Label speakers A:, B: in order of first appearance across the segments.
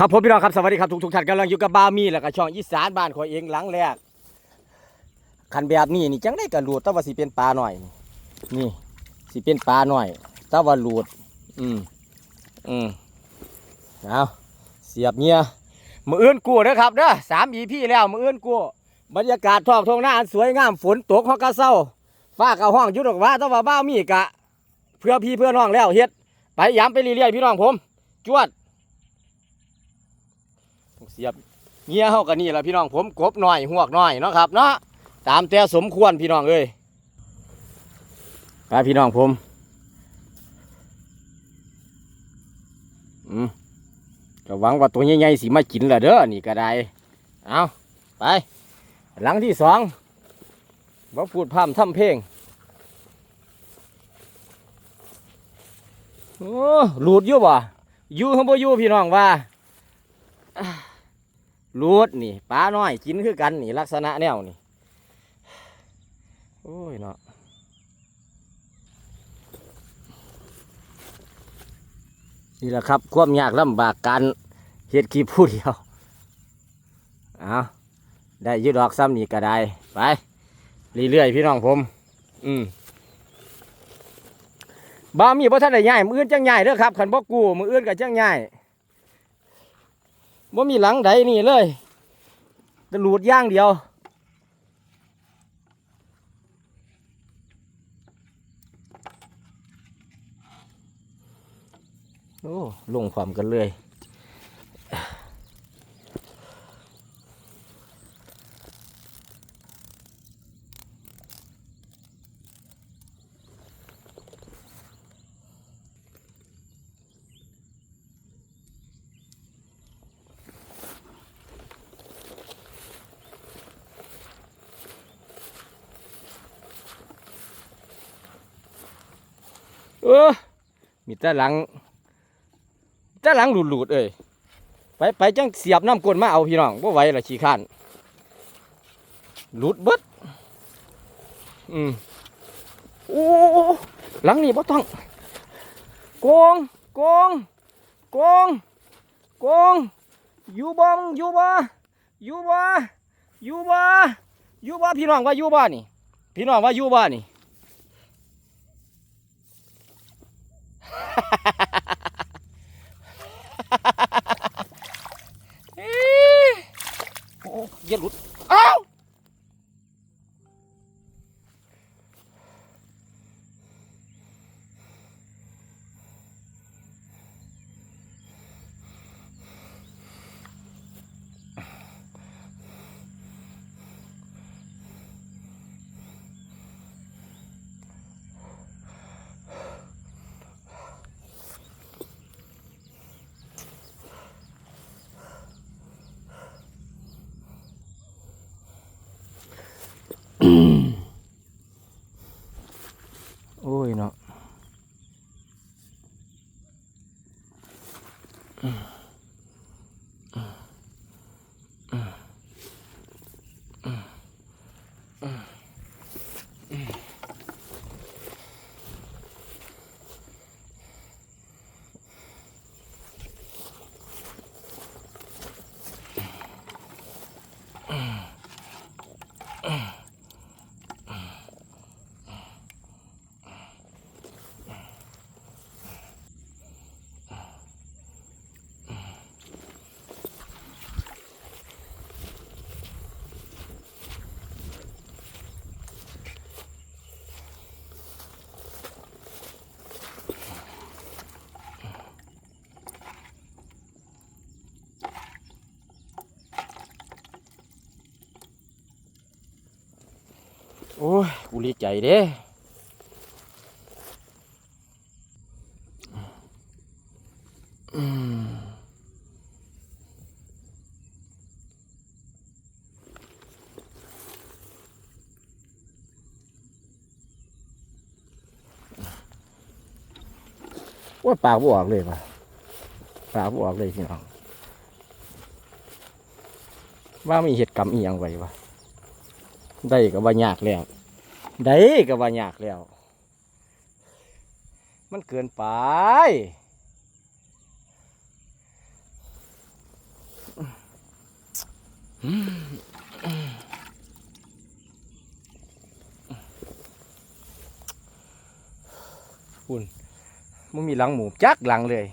A: ครับผมพี่น้องครับสวัสดีครับทุกทุกท่านกำลังอยู่กับบามีแล้วก็ช่องอีสานบ้านของเองหลังแรกคันแบบนี้นี่จังได้กระลูดแต่ว่าสิเป็นปลาหน่อย นี่นี่สิเป็นปลาหน่อยแต่ว่าลูด อืมอืมเอาเสียบเงียมืออื่นกู้เด้อครับเด้อสามอีพี่แล้วมืออื่นกู้บรรยากาศท้องทงหน้าอันสวยงามฝนตกฮอกกะเศร้าฟ้ากะห้องยุดอกว่าแต่ว่าบ้ามีกะ เพื่อพี่เพื่อน้องแล้วเฮ็ดไปย้ำไปเรื่อยๆพี่น้องผม จวด สียบเงี้ยเฮากันนี่แหละพี่น้องผมกบหน่อยหวกหน่อยเนาะครับเนาะตามแต่สมควรพี่น้องเอ้ยไปพี่น้องผมอืมก็หวังว่าตัวใหญ่ๆสิมากินแหละเด้อนี่ก็ได้เอาไป หลังที่สองบ่พูดพร่ำทำเพลงโอ้หลุดอยู่บ่อยู่เขาบ่อยู่พี่น้องว่า รูดนี่ปลาน้อยกินคือกันนี่ลักษณะแนวนี่โอ้ยเนาะนี่แหละครับความยากลำบากการเฮ็ดกีผู้เดียวเอาได้ยืดดอกซ้ำนี่ก็ได้ไปเรื่อยๆพี่น้องผม อืมบ้ามีบ่ท่านได้ใหญ่มืออื่นจังใหญ่เด้อครับขันบ่กูมืออื่นก็จังใหญ่ ว่ามีหลังใดนี่เลยจะหลูดย่างเดียว โอ้ ลงความกันเลย ออมีแต่หลังแต่หลังหลุดหลุดๆเอ้ยไปไปจังเสียบน้ำกลนมาเอาพี่น้องว่าไหวละขี้ข้านหลุดเบิดอืมโอ้หลังนี่บ่ต้องโกงโกงโกงโกงอยู่บ่มึงอยู่บ่อยู่บ่อยู่บ่อยู่บ่พี่น้องว่าอยู่บ่นี่ พี่น้องว่าอยู่บ่นี่ โอ้อย่าหลุด อ้าว โอ้ย กูรีใจเด้ว่าปากบออกเลยป่ะปากบออกเลยพี่น้องว่ามีเหตุกรรมอีหยังไว้วะ ได้ก็บ่ายากแล้ว ได้ก็บ่ายากแล้ว มันเกินไปคุณมันมีหลังหมูจักหลังเลย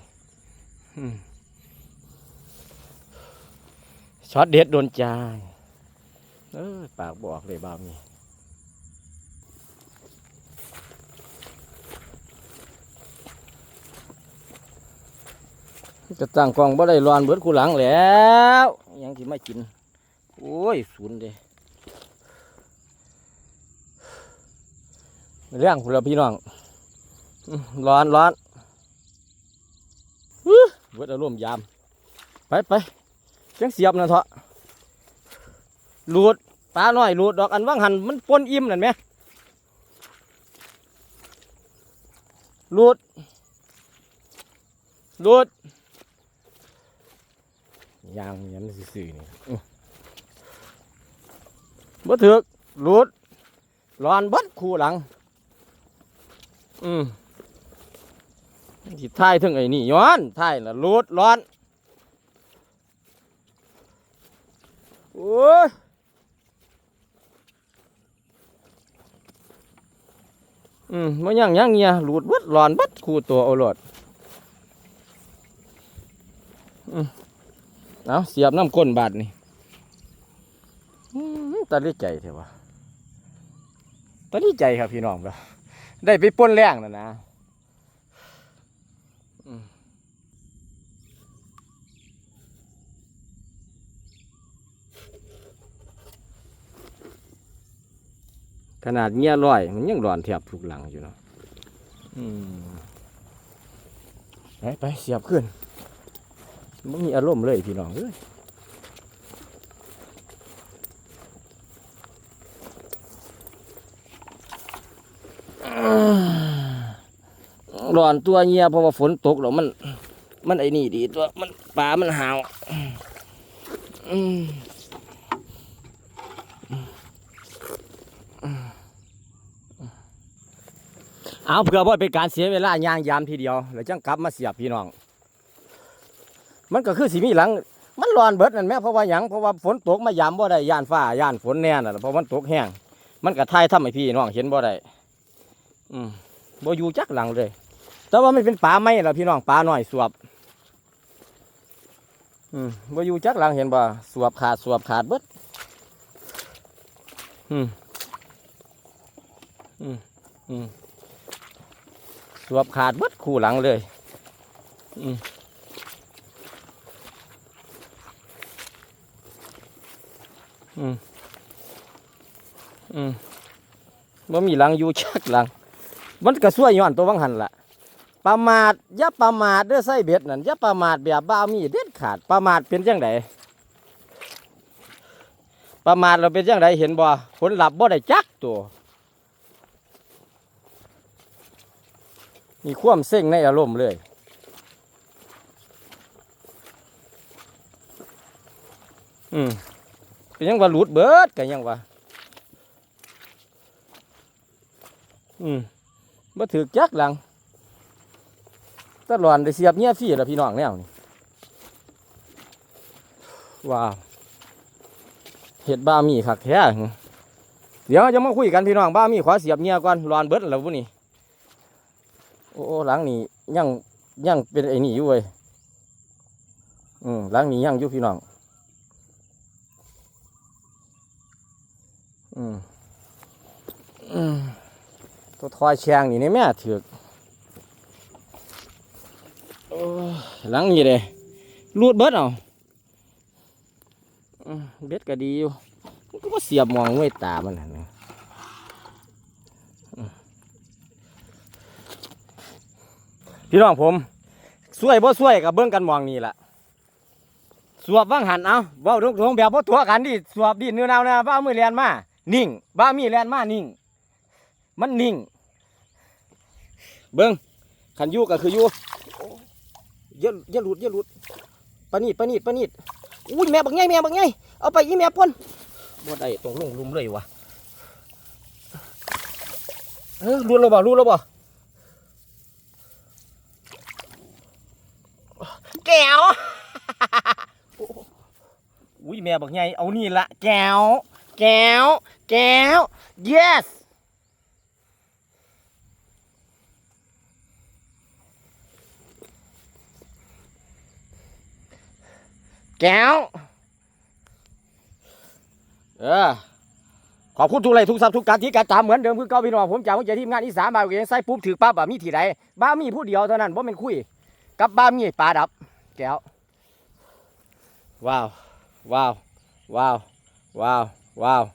A: ช็อตเด็ดโดนใจ เออปากบอกเลยบ้ามีจะตั้งกองบ่ได้รอนเบิดกูหลังแล้วยังที่ไม่กิน โอ้ยศูนย์เด้เรื่องคุณพี่น้องร้อนร้อนอื้อเบิดอารมณ์ยาม ไปไปจังเสียบนะเถอะ หลุดปลาหน่อยหลุดดอกอันว่างหันมันปนอิ่มนั่นไหมหลุดหลุดยางยันซื่อนี่บ่ถึกหลุดร้อนบัดคู่หลัง อืมที่ท้ายถึงไอ้นี่ย้อนท้ายละหลุดร้อนโอ้ย อืมมันยังยังเงียหลุดเบัดหลอนบัดคู่ตัวเอาหลอดอืมเอาเสียบน้ำก้นบาดนี่ตาดีใจเถอะวะตาดีใจครับพี่น้องเราได้ไปป้นแรงนะนะ ขนาดเงี้ยร้อย มันยังร้อนแทบทุกหลังอยู่เนาะอืมไปไปเสียบขึ้นมันมีอารมณ์เลยพี่น้องเอ้ยร้อนตัวเงียเพราะว่าฝนตกแล้วมัน มันไอ้นี่ดีตัว มันปลามันหาวอืม เอาเพื่อว่าเป็นการเสียเวลายางยามทีเดียวแล้วจังกลับมาเสียบพี่น้อง มันก็คือสีมีหลัง มันร้อนเบิดนั่นแหม่เพราะว่าหยังเพราะว่าฝนตกมายามบ่ได้ย่านฟ้าย่านฝนแน่น่ะล่ะเพราะมันตกแห้งมันก็ทายทำให้พี่น้องเห็นบ่ได้อืมบ่อยู่จักหลังเลย แต่ว่ามันเป็นป่าไม้ล่ะพี่น้องป่าหน้อยสวบอืมบ่อยู่จักหลังเห็นบ่สวบขาดสวบขาดเบิดอืมอืมอืม สวบขาดเบิดคู่หลังเลยอืมอืมอมบ่มีหลังอยู่ชักหลัง มันก็ช่วยย้อนตัววังหันละประมาทอย่าประมาทเด้อไส้เบ็ดนั่นอย่าประมาทแบบบ้ามีเด็ดขาดประมาทเป็นจังไดประมาทเราเป็นจังไดเห็นบ่ผลลัพธ์บ่ได้จักตัว มีความเส้งในอารมณ์เลย อืมเป็นยังว่าหลุดเบิดกันยังว่าอืมบ่ถือจักหลังตลอดได้เสียบเงี้ยฟรีแล้วพี่น้องแนวนี่ว้าวเห็ดบ้ามีคักแท้เดี๋ยวจะมาคุยกันพี่น้องบ้ามีขอเสียบเงี้ยก่อนรอนเบิดแล้วบุนี่โอ้ โอ้หลังนี้ยังยังเป็นไอ้นี่อยู่เว้ยอืมหลังนี้ยังอยู่พี่น้องอืมอืมตัวทอยแชงนี่นี่แม่ถือกโอ้ยหลังนี้เลยรูดเบิดเอาเบ็ดก็ดีอยู่ก็เสียบมองไว้ตามันหั่นนะ พี่น้องผมสวยบ่สวยกับเบิ้องกันมองนี่แหละสวบว่างหันเอาเว้าตรงๆแบบบ่ตัวกันดิสวบดิเนื้อแนวนะบ้ามือเรียนมานิ่งบ้ามีเรียนมานิ่ง มันนิ่ง เบิ้งขันยู่ก็คืออยู่โอ้อย่าอย่าหลุดอย่าหลุดปนีดปนีดปนีดอุ้ยแม่บักไงแม่บักไงเอาไปยี่แม่พ่นบ่ได้ตรงลงลุมเลยวะเออรู้แล้วบ่รู้แล้วบ่ แก้วอุ้ยแม่บักใหญ่เอานี่ละแก้ว แก้ว แก้ว yes แก้ว เออ ขอบคุณทุกไลค์ทุกซับทุกการที่การตามเหมือนเดิมคือเก่าพี่น้องผมจากวิจัยทีมงานอีสานบาเกงใส่ปุ๊บถือปั๊บอะมีที่ใดบ้ามีผู้เดียวเท่านั้นบ่เป็นคุย กับบ้ามีปลาดับ แก้วว้าว